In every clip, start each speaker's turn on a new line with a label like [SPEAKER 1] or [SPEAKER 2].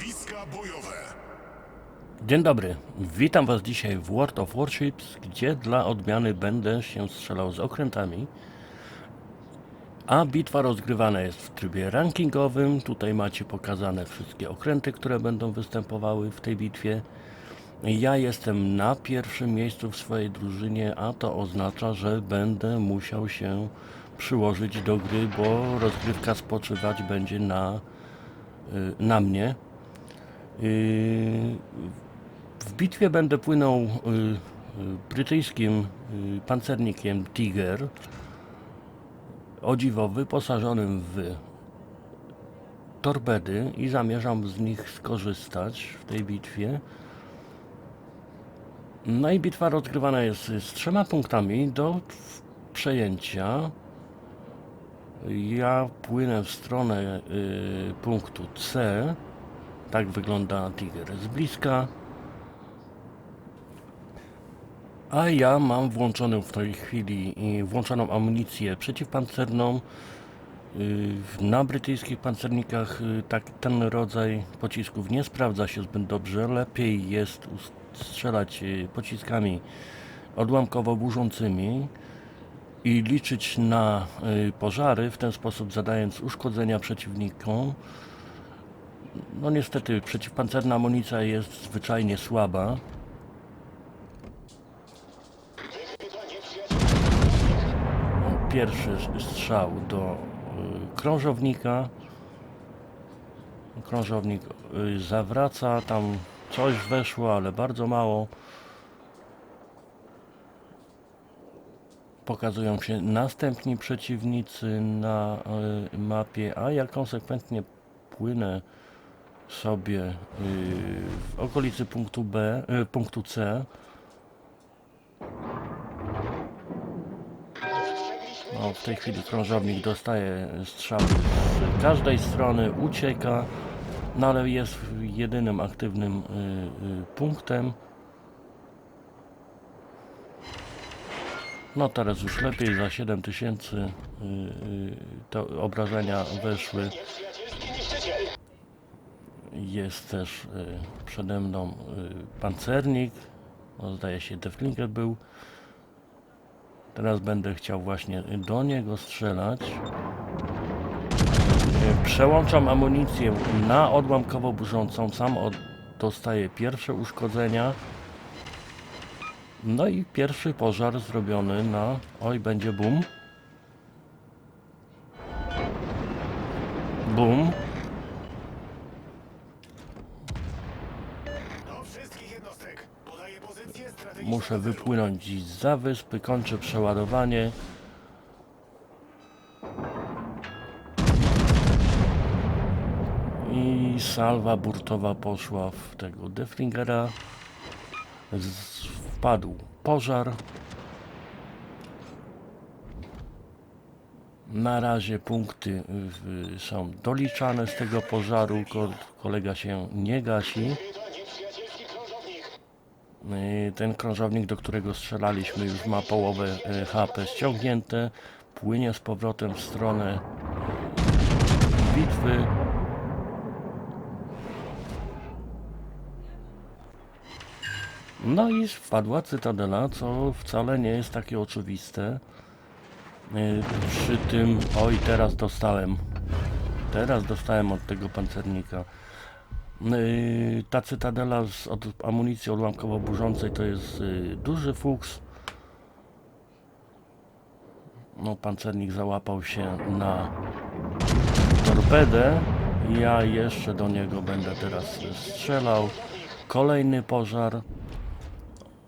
[SPEAKER 1] Bojowe.
[SPEAKER 2] Dzień dobry, witam Was dzisiaj w World of Warships, gdzie dla odmiany będę się strzelał z okrętami. A bitwa rozgrywana jest w trybie rankingowym. Tutaj macie pokazane wszystkie okręty, które będą występowały w tej bitwie. Ja jestem na pierwszym miejscu w swojej drużynie, a to oznacza, że będę musiał się przyłożyć do gry, bo rozgrywka spoczywać będzie na, y, na mnie. W bitwie będę płynął y, y, brytyjskim y, pancernikiem Tiger, o dziwo wyposażonym w torpedy i zamierzam z nich skorzystać w tej bitwie. No i bitwa rozgrywana jest z trzema punktami do przejęcia. Ja płynę w stronę punktu C. Tak wygląda Tiger z bliska. A ja mam włączoną w tej chwili y, włączoną amunicję przeciwpancerną. Y, Na brytyjskich pancernikach y, tak, ten rodzaj pocisków nie sprawdza się zbyt dobrze. Lepiej jest strzelać pociskami odłamkowo burzącymi i liczyć na pożary, w ten sposób zadając uszkodzenia przeciwnikom. No niestety przeciwpancerna amunicja jest zwyczajnie słaba. Pierwszy strzał do y, krążownika. Krążownik y, zawraca, tam coś weszło, ale bardzo mało. Pokazują się następni przeciwnicy na y, mapie, a ja konsekwentnie płynę sobie y, w okolicy punktu B, y, punktu C. No, w tej chwili krążownik dostaje strzały z każdej strony, ucieka, no ale jest jedynym aktywnym y, punktem. No teraz już lepiej, za 7000 y, y, to obrażenia weszły. Jest też y, przede mną y, pancernik. No, zdaje się Deflinger był. Teraz będę chciał właśnie do niego strzelać. Y, Przełączam amunicję na odłamkowo burzącą. Sam od, dostaję pierwsze uszkodzenia. No i pierwszy pożar zrobiony na... Oj, będzie boom. Boom. Muszę wypłynąć za wyspy, kończę przeładowanie. I salwa burtowa poszła w tego Deflingera. Z- Wpadł pożar. Na razie punkty y, są doliczane z tego pożaru. Ko- Kolega się nie gasi. Y, Ten krążownik, do którego strzelaliśmy, już ma połowę y, HP ściągnięte. Płynie z powrotem w stronę bitwy. No i wpadła cytadela, co wcale nie jest takie oczywiste. Y, Przy tym, oj, teraz dostałem. Teraz dostałem od tego pancernika. Yy, ta cytadela z od amunicji odłamkowo-burzącej to jest yy, duży fuks. No, pancernik załapał się na torpedę. Ja jeszcze do niego będę teraz strzelał. Kolejny pożar.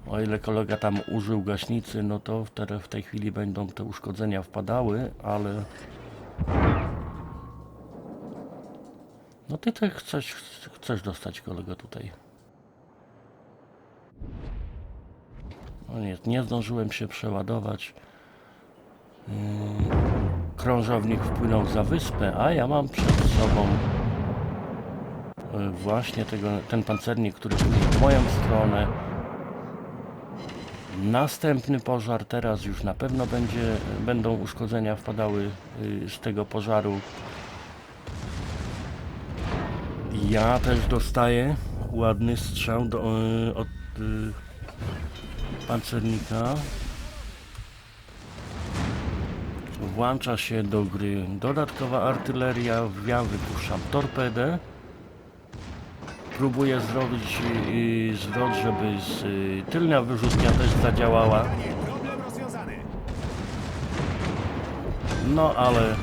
[SPEAKER 2] O ile kolega tam użył gaśnicy, no to w tej chwili będą te uszkodzenia wpadały, ale No ty też chcesz, chcesz dostać kolego tutaj. No nie, nie zdążyłem się przeładować. Yy, krążownik wpłynął za wyspę, a ja mam przed sobą yy, właśnie tego, ten pancernik, który płynie w moją stronę. Następny pożar, teraz już na pewno będzie, będą uszkodzenia wpadały yy, z tego pożaru. Ja też dostaję ładny strzał do, y, od y, pancernika. Włącza się do gry dodatkowa artyleria. Ja wypuszczam torpedę. Próbuję zrobić y, zwrot, żeby z, y, tylna wyrzutnia też zadziałała. No ale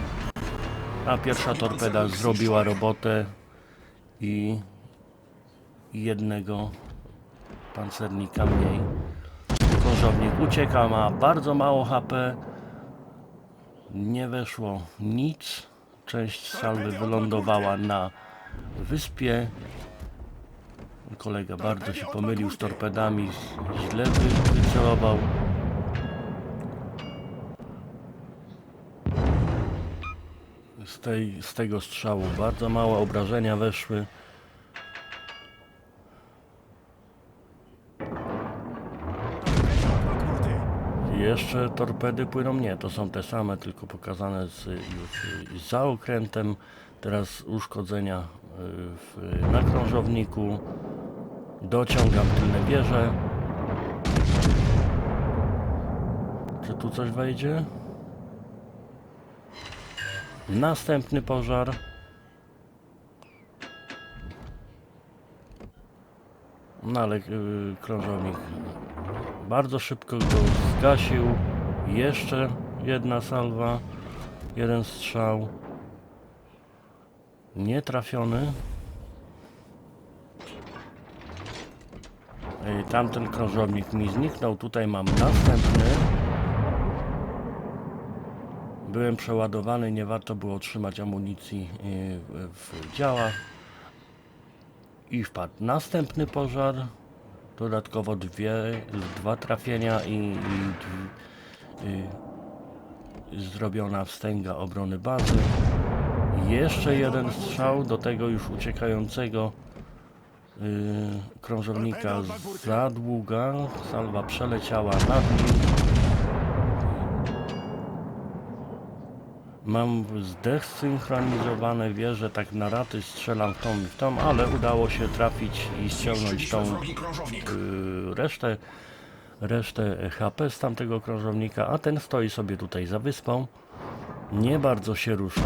[SPEAKER 2] ta pierwsza torpeda zrobiła robotę i jednego pancernika mniej. Krążownik ucieka, ma bardzo mało HP. Nie weszło nic. Część salwy wylądowała na wyspie. Kolega bardzo się pomylił z torpedami, źle wy- wycelował. Z, tej, z tego strzału bardzo małe obrażenia weszły. Jeszcze torpedy płyną? Nie, to są te same, tylko pokazane z, już y, za okrętem. Teraz uszkodzenia y, w, na krążowniku. Dociągam tylne wieże. Czy tu coś wejdzie? Następny pożar. No ale y, krążownik bardzo szybko go zgasił. Jeszcze jedna salwa, jeden strzał. Nie trafiony. Ej, Tamten krążownik mi zniknął. Tutaj mam następny. Byłem przeładowany, nie warto było trzymać amunicji y, w działach. I wpadł następny pożar. Dodatkowo dwie, dwa trafienia i, i dw- y, zrobiona wstęga obrony bazy. Jeszcze jeden strzał do tego już uciekającego y, krążownika za długa. Salwa przeleciała nad nim. Mam zdesynchronizowane wieże, tak na raty strzelam w tą i w tą, ale udało się trafić i ściągnąć tą y, resztę, resztę HP z tamtego krążownika, a ten stoi sobie tutaj za wyspą. Nie bardzo się rusza,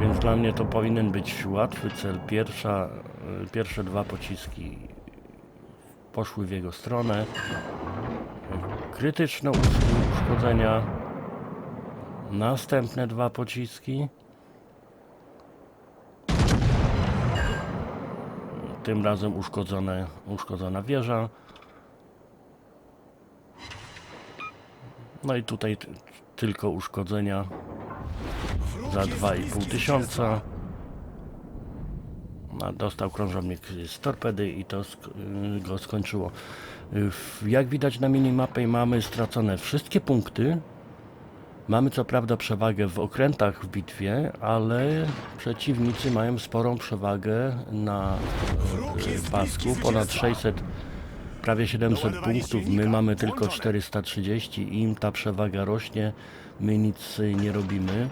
[SPEAKER 2] więc dla mnie to powinien być łatwy cel. Pierwsza, y, pierwsze dwa pociski poszły w jego stronę. Krytyczne us- uszkodzenia. Następne dwa pociski. Tym razem uszkodzone, uszkodzona wieża. No i tutaj tylko uszkodzenia za 2,5 tysiąca. No, dostał krążownik z torpedy i to sk- go skończyło. Y, Jak widać na minimapie mamy stracone wszystkie punkty. Mamy co prawda przewagę w okrętach w bitwie, ale przeciwnicy mają sporą przewagę na pasku, ponad 600, prawie 700 punktów, my mamy tylko 430, im ta przewaga rośnie, my nic nie robimy.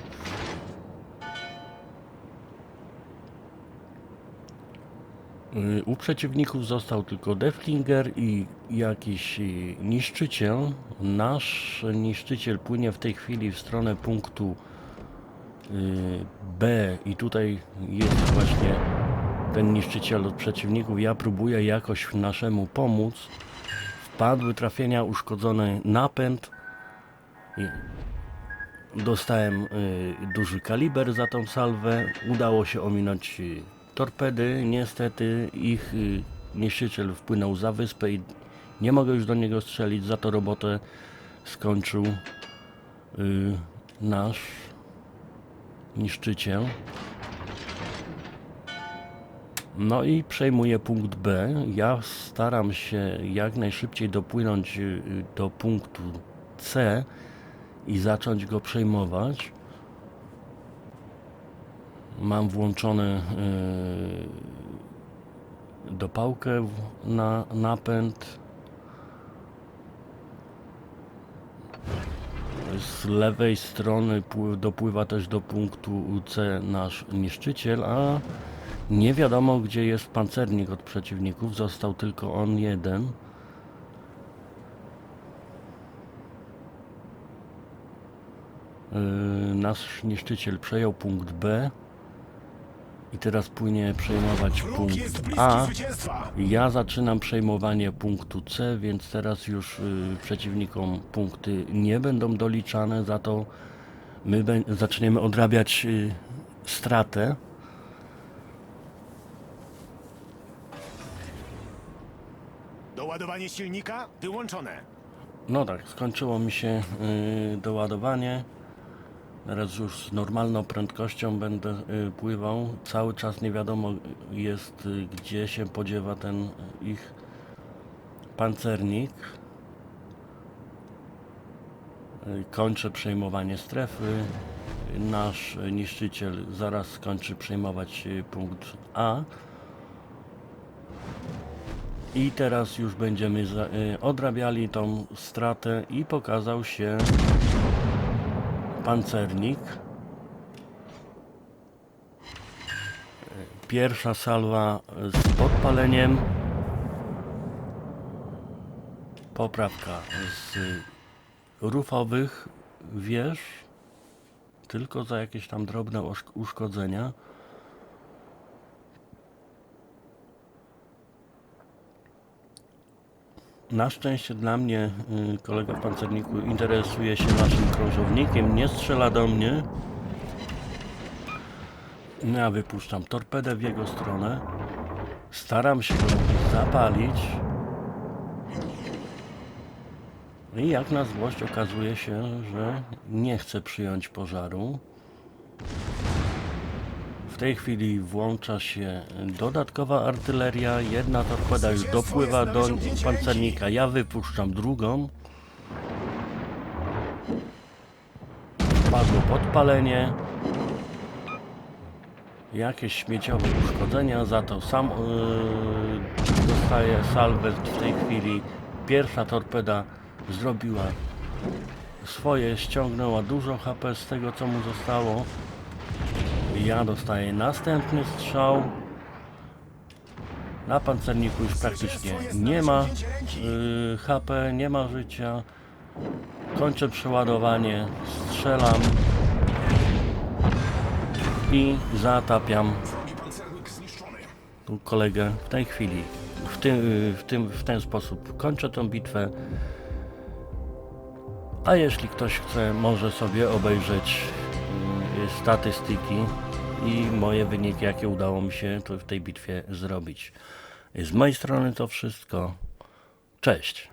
[SPEAKER 2] U przeciwników został tylko Deflinger i jakiś y, niszczyciel. Nasz niszczyciel płynie w tej chwili w stronę punktu y, B i tutaj jest właśnie ten niszczyciel od przeciwników. Ja próbuję jakoś naszemu pomóc. Wpadły trafienia, uszkodzony napęd. Dostałem y, duży kaliber za tą salwę. Udało się ominąć y, torpedy. Niestety ich y, niszczyciel wpłynął za wyspę i nie mogę już do niego strzelić. Za to robotę skończył y, nasz niszczyciel. No i przejmuję punkt B. Ja staram się jak najszybciej dopłynąć y, do punktu C i zacząć go przejmować. Mam włączony yy, dopałkę na napęd. Z lewej strony pły- dopływa też do punktu C nasz niszczyciel, a Nie wiadomo, gdzie jest pancernik od przeciwników. Został tylko on jeden. Yy, Nasz niszczyciel przejął punkt B i teraz płynie przejmować punkt A. Ja zaczynam przejmowanie punktu C, więc teraz już y, przeciwnikom punkty nie będą doliczane, za to my zaczniemy odrabiać y, stratę.
[SPEAKER 1] Doładowanie silnika wyłączone.
[SPEAKER 2] No tak, skończyło mi się y, doładowanie. Teraz już z normalną prędkością będę y, pływał. Cały czas nie wiadomo jest, y, gdzie się podziewa ten ich pancernik. Y, Kończę przejmowanie strefy. Nasz niszczyciel zaraz skończy przejmować punkt A. I teraz już będziemy odrabiali tą stratę i pokazał się pancernik. Pierwsza salwa z podpaleniem. Poprawka z rufowych wież. Tylko za jakieś tam drobne uszk- uszkodzenia. Na szczęście dla mnie y, kolega pancerniku interesuje się naszym krążownikiem, nie strzela do mnie. Ja wypuszczam torpedę w jego stronę. Staram się go zapalić. I jak na złość okazuje się, że nie chce przyjąć pożaru. W tej chwili włącza się dodatkowa artyleria. Jedna torpeda już dopływa do pancernika. Ja wypuszczam drugą. Padło podpalenie. Jakieś śmieciowe uszkodzenia, za to sam yy, dostaję salwę w tej chwili. Pierwsza torpeda zrobiła swoje, ściągnęła dużo HP z tego co mu zostało. Ja dostaję następny strzał. Na pancerniku już praktycznie nie ma y, HP, nie ma życia. Kończę przeładowanie, strzelam i zatapiam kolegę w tej chwili. W, tym, y, w, tym, w ten sposób kończę tą bitwę. A jeśli ktoś chce, może sobie obejrzeć y, statystyki i moje wyniki, jakie udało mi się tu w tej bitwie zrobić. Z mojej strony to wszystko. Cześć.